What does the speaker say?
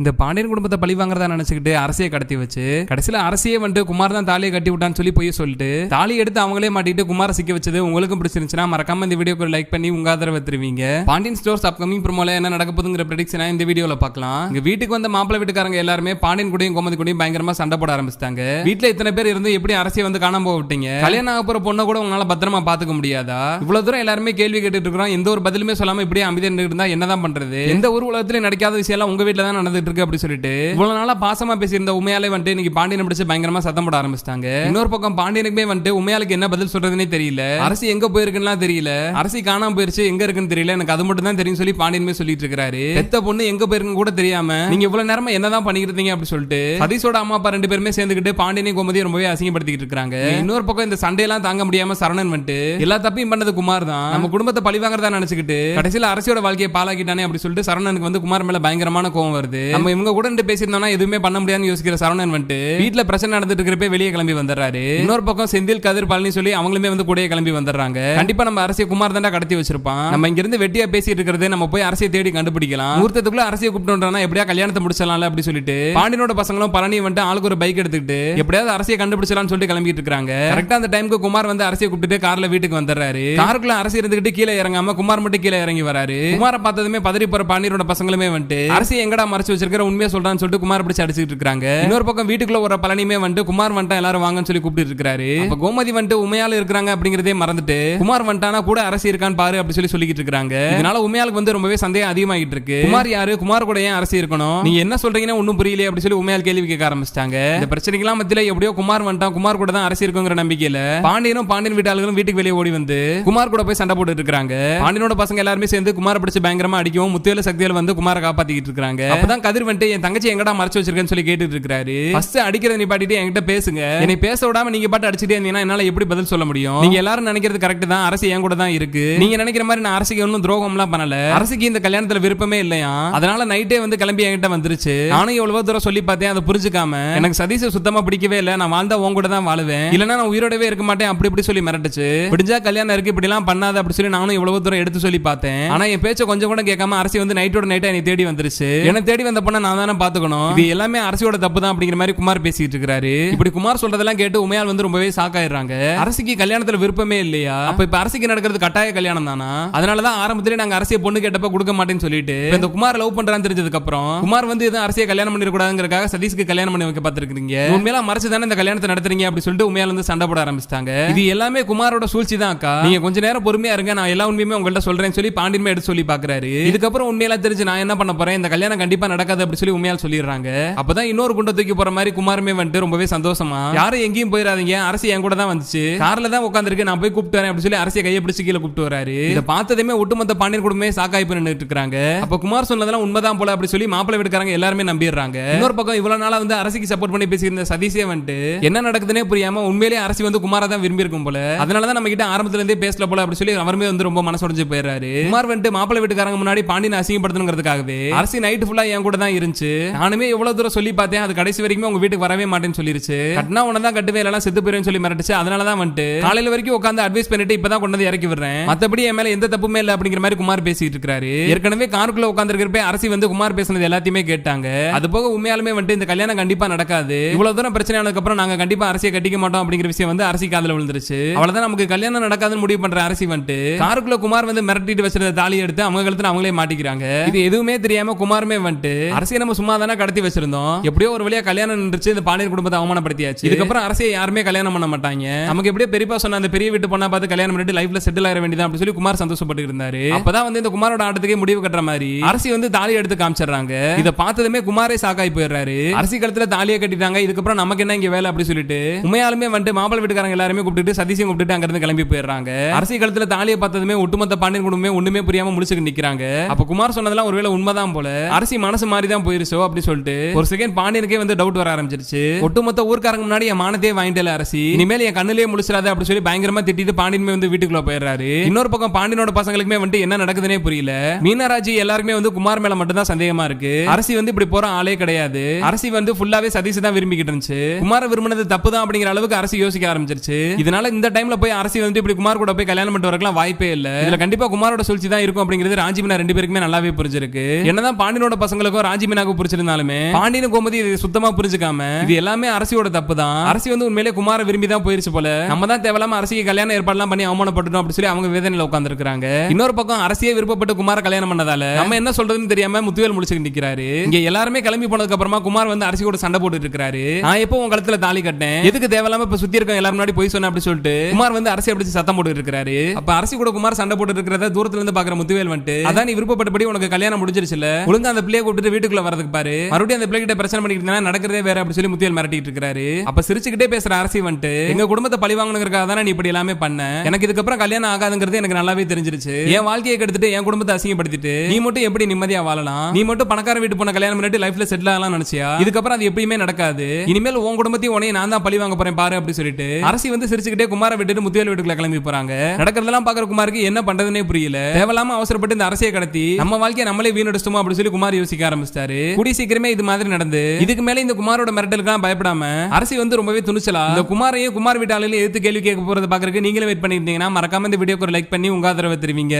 இந்த பாண்டியன் குடும்பத்தை பழி வாங்குறதா நினைச்சுக்கிட்டு அரசியை கடத்தி வச்சு கடைசியில அரசியே வந்துட்டு குமார் தான் தாலியை கட்டி விட்டான்னு சொல்லி போய் சொல்லிட்டு தாலி எடுத்து அவங்களே மாட்டிட்டு குமார சிக்க வச்சது உங்களுக்கும் பிடிச்சிருந்துச்சுன்னா மறக்காம இந்த வீடியோக்கு லைக் பண்ணி உங்க ஆதரவு தருவீங்க. பாண்டியன் ஸ்டோர்ஸ் அப்கமிங் ப்ரோமோல என்ன நடக்க போதுங்கிற ப்ரெடிக்ஷனா இந்த வீடியோல பார்க்கலாம். இங்க வீட்டுக்கு வந்த மாப்பிள்ளை வீட்டுக்காரங்க எல்லாருமே பாண்டியன் கூடயும் கோமதி கூடயும் பயங்கரமா சண்டை போட ஆரம்பிச்சிட்டாங்க. வீட்டுல இத்தனை பேர் இருந்து எப்படி அரசியை வந்து காணாம போக விட்டீங்க கல்யாணம் ஆக போற பொண்ணை கூட உங்களால பத்திரமா பாத்துக்க முடியாதா? இவ்வளவு தூரம் எல்லாருமே கேள்வி கேட்டுட்டு இருக்கிறோம். எந்த ஒரு பதிலுமே சொல்லாம இப்படியே அமைதியா இருந்தா என்னதான் பண்றது? எந்த ஒரு உலகத்திலயும் நடக்காத விஷயம் எல்லாம் உங்க வீட்டுல தான் நடந்துட்டு இருக்கு அப்படி சொல்லிட்டு இவ்வளவு நாளா பாசமா பேசியிருந்த உமையாலே வந்துட்டு இன்னைக்கு பாண்டியனை பிடிச்சு பயங்கரமா சத்தம் போட ஆரம்பிச்சிட்டாங்க. இன்னொரு பக்கம் பாண்டியனுக்குமே வந்துட்டு உமையாளுக்கு என்ன பதில் சொல்றதுனே தெரியல. அரசு எங்க போயிருக்குன்னு தெரியல. அரசி காணாம போயிருச்சு எங்க இருக்குன்னு தெரியல. எனக்கு அது மட்டும் தான் தெரியும் சொல்லி பாண்டியனுமே சொல்லிட்டு இருக்காரு. பெத்த பொண்ணு எங்க போயிருக்குன்னு கூட தெரியாம நீங்க இவ்வளவு நேரமா என்னதான் பண்ணிட்டு இருந்தீங்க அப்படி சொல்லிட்டு சதீஷோட அம்மா அப்பா ரெண்டு பேருமே சேர்ந்துக்கிட்டு பாண்டியனையும் கோமதியும் ரொம்பவே அசிங்கப்படுத்திட்டு இருக்காங்க. இன்னொரு பக்கம் இந்த சண்டையெல்லாம் தாங்க முடியாம சரணன் வந்துட்டு எல்லா தப்பையும் பண்ணது குமார் தான். நம்ம குடும்பத்தை பழி வாங்குறதா நினைச்சுக்கிட்டு கடைசியில அரசியோட வாழ்க்கையை பாலாக்கிட்டானே அப்படி சொல்லிட்டு சரணனுக்கு வந்து குமார் மேல பயங்கரமான கோவம் வருது. நம்ம இவங்க கூட ரெண்டு பேசியிருந்தோம்னா எதுவுமே பண்ண முடியாதுன்னு யோசிக்கிற சரவணன் வந்துட்டு வீட்டுல பிரச்சனை நடந்துட்டு இருக்கிறப்ப வெளியே கிளம்பி வந்துடுறாரு. இன்னொரு பக்கம் செந்தில் கதிர் பழனி சொல்லி அவங்களுமே வந்து கூடயே கிளம்பி வந்துடுறாங்க. கண்டிப்பா நம்ம அரசியை குமார் தாண்டா கடத்தி வச்சிருப்பான். நம்ம இங்க இருந்து வெட்டியா பேசிட்டு இருக்கிறது நம்ம போய் அரசியை தேடி கண்டுபிடிக்கலாம். முகூர்த்தத்துக்குள்ள அரசியை கூப்பிட்டோம்னா எப்படியா கல்யாணத்தை முடிச்சிடலாம்ல அப்படி சொல்லிட்டு பாண்டியனோட பசங்களும் பழனி வந்துட்டு ஆளுக்கு ஒரு பைக் எடுத்துக்கிட்டு எப்படியாவது அரசியை கண்டுபிடிச்சலாம்னு சொல்லிட்டு கிளம்பிட்டு இருக்காங்க. கரெக்டா அந்த டைமுக்கு குமார் வந்து அரசியை கூப்பிட்டு கார்ல வீட்டுக்கு வந்துடுறாரு. காருக்குள்ள அரசி இருந்துகிட்டு கீழே இறங்காம குமார் மட்டும் கீழே இறங்கி வராரு. குமாரை பார்த்ததுமே பதறி போற பாண்டியனோட பசங்களுமே வந்துட்டு அரசி எங்கடா மறைச்சு வச்சு வச்சிருக்கிற உண்மையை சொல்றான்னு சொல்லிட்டு குமார் பிடிச்சி அடிச்சுட்டு இருக்காங்க இன்னொரு பக்கம் வீட்டுக்குள்ள ஒரு பழனியுமே வந்துட்டு குமார் வந்துட்டா எல்லாரும் வாங்கன்னு சொல்லி கூப்பிட்டு இருக்காரு கோமதி வந்துட்டு உமையால இருக்கிறாங்க அப்படிங்கறதே மறந்துட்டு குமார் வந்துட்டானா கூட அரசி இருக்கான்னு பாரு அப்படி சொல்லி சொல்லிக்கிட்டு இருக்காங்க இதனால உமையாளுக்கு வந்து ரொம்பவே சந்தேகம் அதிகமாகிட்டு இருக்கு. குமார் யாரு? குமார் கூட ஏன் அரசி இருக்கணும்? நீங்க என்ன சொல்றீங்கன்னா ஒன்னும் புரியல அப்படி சொல்லி உமையால் கேள்வி கேட்க ஆரம்பிச்சிட்டாங்க. இந்த பிரச்சனைக்கெல்லாம் மத்தியில எப்படியோ குமார் வந்துட்டான் குமார் கூட தான் அரசி இருக்குங்கிற நம்பிக்கையில பாண்டியனும் பாண்டியன் வீட்டாளர்களும் வீட்டுக்கு வெளியே ஓடி வந்து குமார் கூட போய் சண்டை போட்டு இருக்காங்க பாண்டியனோட பசங்க எல்லாருமே சேர்ந்து குமார பிடிச்சு பயங்கரமா அடிக்கவும் முத்துவேல சக்தியில வந்து குமார காப்பாத்திக்கிட்டு இருக்காங்க அப்பதான் கதிர் வந்துட்டு என் தங்கச்சி எங்கடா மறைச்சு வச்சிருக்கேன்னு சொல்லி கேட்டுட்டு இருக்காரு ஃபர்ஸ்ட் அடிக்கிறத நிப்பாட்டிட்டு என்கிட்ட பேசுங்க. என்னை பேச விடாம நீங்க பாட்டு அடிச்சுட்டே இருந்தீங்கன்னா என்னால எப்படி பதில் சொல்ல முடியும்? நீங்க எல்லாரும் நினைக்கிறது கரெக்ட் தான். அரசு என் கூட தான் இருக்கு. நீங்க நினைக்கிற மாதிரி நான் அரசுக்கு ஒன்றும் துரோகம்லாம் பண்ணல. அரசுக்கு இந்த கல்யாணத்துல விருப்பமே இல்லையா? அதனால நைட்டே வந்து கிளம்பி என்கிட்ட வந்துருச்சு. நானும் எவ்வளவோ தூரம் சொல்லி பார்த்தேன் அதை புரிஞ்சுக்காம. எனக்கு சதீஷை சுத்தமா பிடிக்கவே இல்லை. நான் வாழ்ந்தா உன் கூட தான் வாழுவேன். இல்லைன்னா நான் உயிரோடவே இருக்க மாட்டேன். அப்படி இப்படி சொல்லி மிரட்டுச்சு. பிடிச்சா கல்யாணம் இருக்கு இப்படி எல்லாம் பண்ணாத அப்படி சொல்லி நானும் எவ்வளவு தூரம் எடுத்து சொல்லி பார்த்தேன். ஆனா என் பேச்ச கொஞ்சம் கூட கேட்காம அரசி வந்து நைட்டோட நைட்டா என்னை தேடி வந்துருச்சு. என்ன தேடி வந்த பொண்ணை நான் தானே பாத்துக்கணும் இது எல்லாமே அரசியோட தப்பு தான் அப்படிங்கிற மாதிரி குமார் பேசிட்டு இருக்காரு இப்படி குமார் சொல்றதெல்லாம் கேட்டு உமையால் வந்து ரொம்பவே ஷாக் ஆயிடுறாங்க. அரசிக்கு கல்யாணத்துல விருப்பமே இல்லையா? அப்ப இப்ப அரசிக்கு நடக்கிறது கட்டாய கல்யாணம் தானா? அதனாலதான் ஆரம்பத்திலே நாங்க அரசியை பொண்ணு கேட்டப்ப கொடுக்க மாட்டேன்னு சொல்லிட்டு இந்த குமார் லவ் பண்றான்னு தெரிஞ்சதுக்கு அப்புறம் குமார் வந்து எதுவும் அரசியை கல்யாணம் பண்ணிடக்கூடாதுங்கிறக்காக சதீஷ்க்கு கல்யாணம் பண்ணி வைக்க பார்த்திருக்கீங்க உண்மையில மறைச்சு தானே இந்த கல்யாணத்தை நடத்துறீங்க அப்படி சொல்லிட்டு உண்மையால வந்து சண்டை போட ஆரம்பிச்சிட்டாங்க. இது எல்லாமே குமாரோட சூழ்ச்சி தான் அக்கா. நீங்க கொஞ்ச நேரம் பொறுமையா இருங்க நான் எல்லா உண்மையுமே உங்கள்ட்ட சொல்றேன்னு சொல்லி பாண்டியமே எடுத்து சொல்லி பாக்குறாரு இதுக்கப்புறம் உண்மையில தெரிஞ்சு நான் என்ன பண்ண போறேன்? இந்த கல்யாணம் கண்டிப்பா நடக்காது அப்படி சொல்லி உண்மையால் சொல்லிடுறாங்க. அப்பதான் இன்னொரு குண்டை தூக்கி போற மாதிரி குமாருமே வந்துட்டு ரொம்பவே சந்தோஷமா யாரும் எங்கேயும் போயிடாதீங்க அரசு என் கூட தான் வந்துச்சு. கார்ல தான் உட்காந்துருக்கு நான் போய் கூப்பிட்டு வரேன் அப்படி சொல்லி அரசியை கையை பிடிச்சு கீழே கூப்பிட்டு வராரு. இதை பார்த்ததுமே ஒட்டுமொத்த பாண்டியன் குடும்பமே சாக்காய் போய் இருக்காங்க அப்ப குமார் சொன்னதெல்லாம் உண்மைதான் போல அப்படி சொல்லி மாப்பிள்ளை வீட்டுக்காரங்க எல்லாருமே நம்பிடுறாங்க. இன்னொரு பக்கம் இவ்வளவு நாளா வந்து அரசுக்கு சப்போர்ட் பண்ணி பேசியிருந்த சதீஷே வந்துட்டு என்ன நடக்குதுன்னே புரியாம உண்மையிலேயே அரசு வந்து குமார தான் விரும்பி இருக்கும் போல. அதனாலதான் நம்ம கிட்ட ஆரம்பத்துல இருந்தே பேசல போல அப்படி சொல்லி அவருமே வந்து ரொம்ப மனசுடைஞ்சு போயிடுறாரு. குமார் வந்துட்டு மாப்பிள்ளை வீட்டுக்காரங்க முன்னாடி பாண்டியன் அசிங்கப்படுத்தணுங்கிறதுக்காகவே அரசு நைட்டு ஃபுல்லா என் கூட தான் இருந்துச்சு. நானுமே எவ்வளவு தூரம் சொல்லி பார்த்தேன் அது கடைசி வரைக்கும் உங்க வீட்டுக்கு வரவே மாட்டேன்னு சொல்லிருச்சு. கட்டினா உன தான் கட்டுவே இல்லைனா செத்து போயிருன்னு சொல்லி மிரட்டுச்சு அதனால தான் வந்துட்டு. காலையில வரைக்கும் உட்காந்து அட்வைஸ் பண்ணிட்டு இப்பதான் கொண்டு வந்து இறக்கி விடுறேன். மத்தபடி என் மேல எந்த தப்புமே இல்ல அப்படிங்கிற மாதிரி குமார் பேசிட்டு இருக்காரு. ஏற்கனவே காருக்குள்ள உட்கார்ந்து இருக்கிறப்ப அரசி வந்து குமார் பேசுனது எல்லாத்தையுமே கேட்டாங்க. அது போக உண்மையாலுமே வந்துட்டு இந்த கல்யாணம் கண்டிப்பா நடக்காது. இவ்வளவு தூரம் பிரச்சனை ஆனதுக்கு அப்புறம் நாங்க கண்டிப்பா அரசியை கட்டிக்க மாட்டோம் அப்படிங்கிற விஷயம் வந்து அரசி காதல விழுந்துருச்சு. அவ்வளவுதான் நமக்கு கல்யாணம் நடக்காதுன்னு முடிவு பண்ற அரசி வந்துட்டு காருக்குள்ள குமார் வந்து மிரட்டிட்டு வச்சிருந்த தாலி எடுத்து அவங்க கழுத்துல அவங்களே மாட்டிக்கிறாங்க. இது எதுவுமே தெரியாம குமாருமே வந்துட்டு அரசியை நம்ம சும்மா தானே கடத்தி வச்சிருந்தோம்? எப்படியோ ஒரு வழியா கல்யாணம் நின்றுச்சு இந்த பாண்டியன் குடும்பத்தை அவமானப்படுத்தியாச்சு. இதுக்கப்புறம் அரசியை யாருமே கல்யாணம் பண்ண மாட்டாங்க. நமக்கு எப்படியோ பெரியப்பா சொன்ன அந்த பெரிய வீட்டு பொண்ணா பார்த்து கல்யாணம் பண்ணிட்டு லைஃப்ல செட்டில் ஆக வேண்டியதான் அப்படி சொல்லி குமார் சந்தோஷப்பட்டு இருந்தாரு. அப்பதான் வந்து இந்த குமாரோட ஆட்டத்துக்கே முடிவு கட்டுற மாதிரி அரசி வந்து தாலி எடுத்து காமிச்சிடுறாங்க. இதை பார்த்ததுமே குமாரே சாக்காய் போயிடுறாரு. அரசி கழுத்துல தாலியை கட்டிட்டாங்க இதுக்கப்புறம் நமக்கு என்ன இங்க வேலை அப்படி சொல்லிட்டு உண்மையாலுமே வந்துட்டு மாப்பிள்ளை வீட்டுக்காரங்க எல்லாருமே கூப்பிட்டு சதீஷையும் கூப்பிட்டு அங்க கிளம்பி போயிடுறாங்க. அரசி கழுத்துல தாலியை பார்த்ததுமே ஒட்டுமொத்த பாண்டியன் குடும்பமே ஒண்ணுமே புரியாம முடிச்சுட்டு நிக்கிறாங்க. அப்ப குமார் சொன்னதெல்லாம் ஒருவேளை உண்மைதான் போல. அரசி மனசு மாதிரி தான் போயிருச்சோ அப்படி சொல்லிட்டு. ஒரு செகண்ட் பாண்டியனுக்கே வந்து டவுட் வர ஆரம்பிச்சிருச்சு. ஒட்டுமொத்த ஊர்க்காரங்க முன்னாடி என் மானத்தையே வாங்கிட்டல அரசி. இனிமேல் என் கண்ணிலே முடிச்சிடாத அப்படி சொல்லி பயங்கரமா திட்டிட்டு பாண்டியன் வந்து வீட்டுக்குள்ள போயிடுறாரு. இன்னொரு பக்கம் பாண்டியனோட பசங்களுக்குமே வந்து என்ன நடக்குதுன்னே புரியல. மீனராஜி எல்லாருக்குமே வந்து குமார் மேல மட்டும் தான் சந்தேகமா இருக்கு. அரசி வந்து இப்படி போற ஆளே கிடையாது. அரசி வந்து ஃபுல்லாவே சதீஷ் தான் விரும்பிக்கிட்டு இருந்துச்சு. குமார விரும்பினது தப்பு தான் அப்படிங்கிற அளவுக்கு அரசி யோசிக்க ஆரம்பிச்சிருச்சு. இதனால இந்த டைம்ல போய் அரசி வந்து இப்படி குமார் கூட போய் கல்யாணம் பண்ணிட்டு வரக்கலாம் வாய்ப்பே இல்ல. இதுல கண்டிப்பா குமாரோட சூழ்ச்சி தான் இருக்கும் அப்படிங்கிறது ராஜீவனா ரெண்டு பேருக்குமே நல்லாவே புரிஞ்சிருக்கு. என்னதான் பாண்டியனோட பசங்களுக்கும் ராஜி புரிச்சிருந்தாலுமே பாண்டியன் கோமதி இதை சுத்தமா புரிஞ்சுக்காம இது எல்லாமே அரசியோட தப்பு தான் அரசி வந்து உண்மையிலே குமார விரும்பி தான் போயிருச்சு போல. நம்ம தான் தேவையில்லாம அரசிக்கு கல்யாணம் ஏற்பாடுலாம் பண்ணி அவமானப்பட்டுட்டோம் அப்படின்னு சொல்லி அவங்க வேதனையில உட்கார்ந்து இன்னொரு பக்கம் அரசியே விருப்பப்பட்டு குமார கல்யாணம் பண்ணதால நம்ம என்ன சொல்றதுன்னு தெரியாம முத்துவேல் முடிச்சுக்கிட்டு நிக்கிறாரு. இங்க எல்லாருமே கிளம்பி போனதுக்கு அப்புறமா குமார் வந்து அரசி கூட சண்டை போட்டுட்டு இருக்காரு நான் எப்போ உங்க கழுத்துல தாலி கட்டேன் எதுக்கு தேவையில்லாம இப்ப சுத்தி இருக்க எல்லாரும் முன்னாடி போய் சொன்னேன் அப்படின்னு சொல்லிட்டு குமார் வந்து அரசியை அப்படி சத்தம் போட்டு இருக்காரு அப்ப அரசி கூட குமார் சண்டை போட்டு இருக்கிறத தூரத்துல இருந்து பாக்குற முத்துவேல் வந்துட்டு அதான் நீ விருப்பப்பட்டபடி உனக்கு கல்யாணம் முடிஞ்சிருச்சுல. ஒழுங்கா அந்த பிள்ளைய கூப்பிட்டு வீட்டுக்குள்ள வரதுக்கு பாரு. மறுபடியும் அந்த பிள்ளைகிட்ட பிரச்சனை பண்ணிட்டு நடக்கிறதே வேற அப்படி சொல்லி முத்தியல் மிரட்டிட்டு இருக்காரு. அப்ப சிரிச்சுக்கிட்டே பேசுற அரசி வந்துட்டு எங்க குடும்பத்தை பழி வாங்கணுங்கிறதுக்காக தானே நீ இப்படி எல்லாமே பண்ண? எனக்கு இதுக்கப்புறம் கல்யாணம் ஆகாதுங்கிறது எனக்கு நல்லாவே தெரிஞ்சிருச்சு. என் வாழ்க்கையை கெடுத்துட்டு என் குடும்பத்தை அசிங்கப்படுத்திட்டு நீ மட்டும் எப்படி நிம்மதியா வாழலாம்? நீ மட்டும் பணக்கார வீட்டு போன கல்யாணம் பண்ணிட்டு லைஃப்ல செட்டில் ஆகலாம் நினைச்சியா? இதுக்கப்புறம் அது எப்பயுமே நடக்காது. இனிமேல் உன் குடும்பத்தையும் உனையும் நான் தான் பழி வாங்க போறேன் பாரு அப்படி சொல்லிட்டு அரசி வந்து சிரிச்சுக்கிட்டே குமார விட்டுட்டு முத்தியல் வீட்டுக்குள்ள கிளம்பி போறாங்க. நடக்கிறதெல்லாம் பாக்குற குமாருக்கு என்ன பண்றதுன்னே புரியல. தேவையில்லாம அவசரப்பட்டு இந்த அரசியை கடத்தி நம்ம வாழ்க்கையை நம்மளே வீணடிச்சுமா அப்படின்னு சொல்லி குமார் யோசிக்க ஆரம்பிச்சிட்டாரு. கூடி சீக்கிரமே இது மாதிரி நடந்து இதுக்கு மேல இந்த குமாரோட மிரட்டலுக்கு பயப்படாம அரசி வந்து ரொம்பவே துணிச்சலா இந்த குமாரையும் குமார் வீட்டாளையும் எதிர்த்து கேள்வி கேட்க போறது பாக்குறதுக்கு நீங்களே வெயிட் பண்ணிருந்தீங்கன்னா மறக்காம இந்த வீடியோக்கு ஒரு லைக் பண்ணி உங்க ஆதரவை தெரிவிங்க.